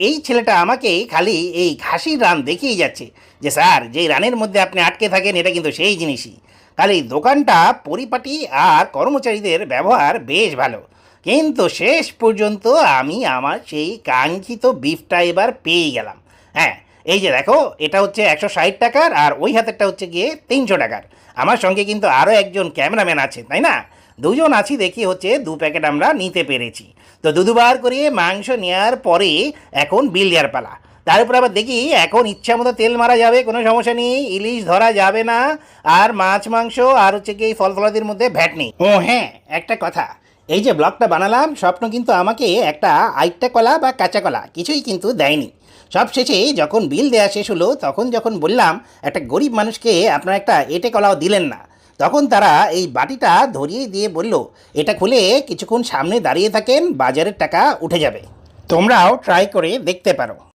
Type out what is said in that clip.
এই ছেলেটা আমাকে খালি এই ঘাসির রান দেখিয়ে যাচ্ছে যে, স্যার, যেই রানের মধ্যে আপনি আটকে থাকেন, এটা কিন্তু সেই জিনিসই। খালি দোকানটা পরিপাটি আর কর্মচারীদের ব্যবহার বেশ ভালো। কিন্তু শেষ পর্যন্ত আমি আমার সেই কাঙ্ক্ষিত বিফটা এবার পেয়ে গেলাম। হ্যাঁ এই যে দেখো, এটা হচ্ছে একশো ষাট টাকার আর ওই হাতেরটা হচ্ছে গিয়ে তিনশো টাকার। আমার সঙ্গে কিন্তু আরও একজন ক্যামেরাম্যান আছে তাই না? দুজন আছি দেখি হচ্ছে দু প্যাকেট আমরা নিতে পেরেছি। তো দু দুবার করে মাংস নেওয়ার পরে এখন বিল দেওয়ার পালা। তার আবার দেখি এখন ইচ্ছা মতো তেল মারা যাবে, কোনো সমস্যা নেই, ইলিশ ধরা যাবে না, আর মাছ মাংস, আর হচ্ছে কি ফল ফলাদির মধ্যে ভ্যাট নেই। ও হ্যাঁ একটা কথা, এই যে ব্লগটা বানালাম, স্বপ্ন কিন্তু আমাকে একটা আইটটা কলা বা কাঁচা কলা কিছুই কিন্তু দেয়নি। সব শেষে যখন বিল দেওয়া শেষ হলো, তখন যখন বললাম, একটা গরিব মানুষকে আপনারা একটা এটে কলাও দিলেন না। তখন তারা এই বাটিটা ধরিয়ে দিয়ে বলল, এটা খুলে কিছুক্ষণ সামনে দাঁড়িয়ে থাকেন, বাজারের টাকা উঠে যাবে। তোমরাও ট্রাই করে দেখতে পারো।